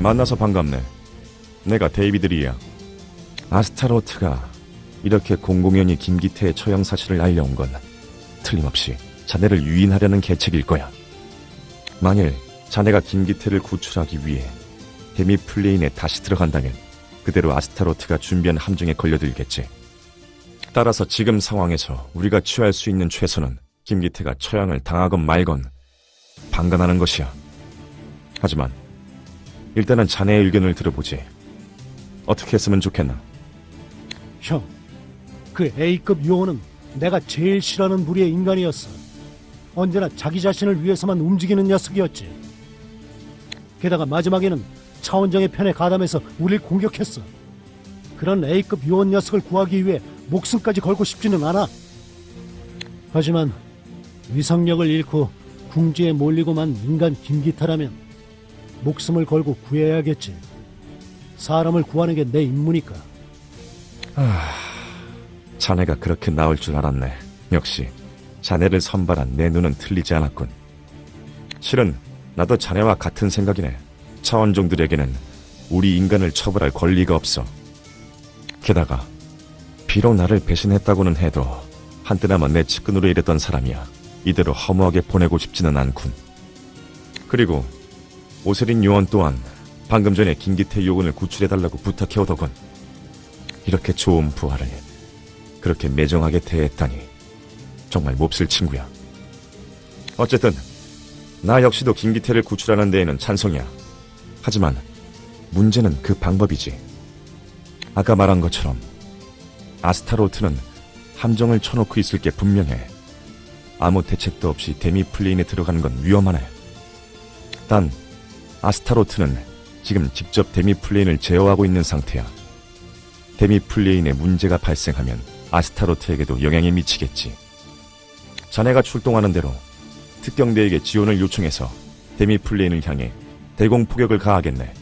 만나서 반갑네. 내가 데이비드리야. 아스타로트가 이렇게 공공연히 김기태의 처형 사실을 알려온 건 틀림없이 자네를 유인하려는 계책일 거야. 만일 자네가 김기태를 구출하기 위해 데미 플레인에 다시 들어간다면 그대로 아스타로트가 준비한 함정에 걸려들겠지. 따라서 지금 상황에서 우리가 취할 수 있는 최선은 김기태가 처형을 당하건 말건 방관하는 것이야. 하지만 일단은 자네의 의견을 들어보지. 어떻게 했으면 좋겠나? 형, 그 A급 요원은 내가 제일 싫어하는 부류의 인간이었어. 언제나 자기 자신을 위해서만 움직이는 녀석이었지. 게다가 마지막에는 차원정의 편에 가담해서 우릴 공격했어. 그런 A급 요원 녀석을 구하기 위해 목숨까지 걸고 싶지는 않아. 하지만 위상력을 잃고 궁지에 몰리고만 인간 김기타라면 목숨을 걸고 구해야겠지. 사람을 구하는 게 내 임무니까. 자네가 그렇게 나올 줄 알았네. 역시 자네를 선발한 내 눈은 틀리지 않았군. 실은 나도 자네와 같은 생각이네. 차원종들에게는 우리 인간을 처벌할 권리가 없어. 게다가 비록 나를 배신했다고는 해도 한때나마 내 측근으로 일했던 사람이야. 이대로 허무하게 보내고 싶지는 않군. 그리고 오세린 요원 또한 방금 전에 김기태 요원을 구출해달라고 부탁해오더군. 이렇게 좋은 부하를 그렇게 매정하게 대했다니 정말 몹쓸 친구야. 어쨌든 나 역시도 김기태를 구출하는 데에는 찬성이야. 하지만 문제는 그 방법이지. 아까 말한 것처럼 아스타로트는 함정을 쳐놓고 있을 게 분명해. 아무 대책도 없이 데미 플레인에 들어가는 건 위험하네. 단 아스타로트는 지금 직접 데미 플레인을 제어하고 있는 상태야. 데미 플레인에 문제가 발생하면 아스타로트에게도 영향이 미치겠지. 자네가 출동하는 대로 특경대에게 지원을 요청해서 데미 플레인을 향해 대공 포격을 가하겠네.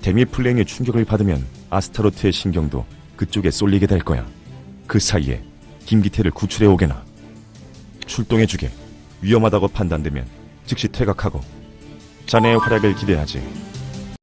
데미 플레인의 충격을 받으면 아스타로트의 신경도 그쪽에 쏠리게 될 거야. 그 사이에 김기태를 구출해 오게나. 출동해주게. 위험하다고 판단되면 즉시 퇴각하고 자네의 활약을 기대하지.